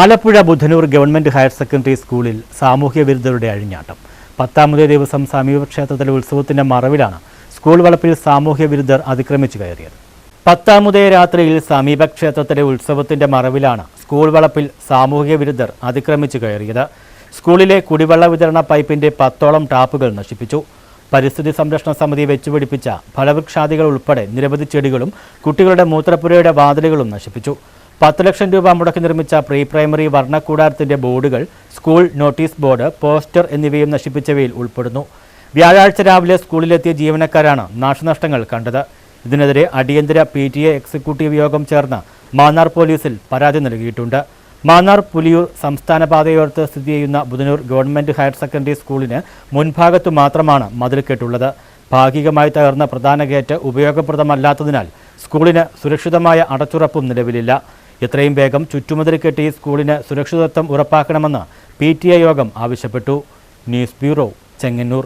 Alappuzha Budhanoor government higher secondary സ്കൂളിൽ സാമൂഹ്യ വിരുദ്ധരുടെ അഴിഞ്ഞാട്ടം. പത്താമതേ ദിവസം സമീപക്ഷേത്രത്തിലെ ഉത്സവത്തിന്റെ മറവിലാണ് സ്കൂൾ വളപ്പിൽ സാമൂഹ്യ വിരുദ്ധർ അതിക്രമിച്ചു കയറിയത്. പത്താമതേ രാത്രിയിൽ സമീപക്ഷേത്രത്തിലെ ഉത്സവത്തിന്റെ മറവിലാണ് സ്കൂൾ വളപ്പിൽ സാമൂഹ്യ വിരുദ്ധർ അതിക്രമിച്ചു കയറിയത്. സ്കൂളിലെ കുടിവെള്ള വിതരണ പൈപ്പിന്റെ പത്തോളം ടാപ്പുകൾ നശിപ്പിച്ചു. പരിസ്ഥിതി സംരക്ഷണ സമിതി വെച്ചുപിടിപ്പിച്ച ഫലവൃക്ഷാദികൾ ഉൾപ്പെടെ നിരവധി ചെടികളും കുട്ടികളുടെ മൂത്രപ്പുരയുടെ വാതിലുകളും നശിപ്പിച്ചു. പത്ത് ലക്ഷം രൂപ മുടക്കി നിർമ്മിച്ച പ്രീ പ്രൈമറി വർണക്കൂടാരത്തിന്റെ ബോർഡുകൾ സ്കൂൾ നോട്ടീസ് ബോർഡ് പോസ്റ്റർ എന്നിവയും നശിപ്പിച്ചവയിൽ ഉൾപ്പെടുന്നു. വ്യാഴാഴ്ച രാവിലെ സ്കൂളിലെത്തിയ ജീവനക്കാരാണ് നാശനഷ്ടങ്ങൾ കണ്ടത്. ഇതിനെതിരെ അടിയന്തര പി ടി എ എക്സിക്യൂട്ടീവ് യോഗം ചേർന്ന് മാന്നാർ പോലീസിൽ പരാതി നൽകിയിട്ടുണ്ട്. മാന്നാർ പുലിയൂർ സംസ്ഥാന പാതയോർത്ത് സ്ഥിതി ചെയ്യുന്ന ബുധനൂർ ഗവൺമെന്റ് ഹയർ സെക്കൻഡറി സ്കൂളിന് മുൻഭാഗത്തു മാത്രമാണ് മതിൽ കെട്ടുള്ളത് ഭാഗികമായി തകർന്ന പ്രധാന ഗേറ്റ് ഉപയോഗപ്രദമല്ലാത്തതിനാൽ സ്കൂളിന് സുരക്ഷിതമായ അടച്ചുറപ്പും നിലവിലില്ല. എത്രയും വേഗം ചുറ്റുമതിൽ കെട്ടി സ്കൂളിന് സുരക്ഷിതത്വം ഉറപ്പാക്കണമെന്ന് പി യോഗം ആവശ്യപ്പെട്ടു. News bureau Chengannur.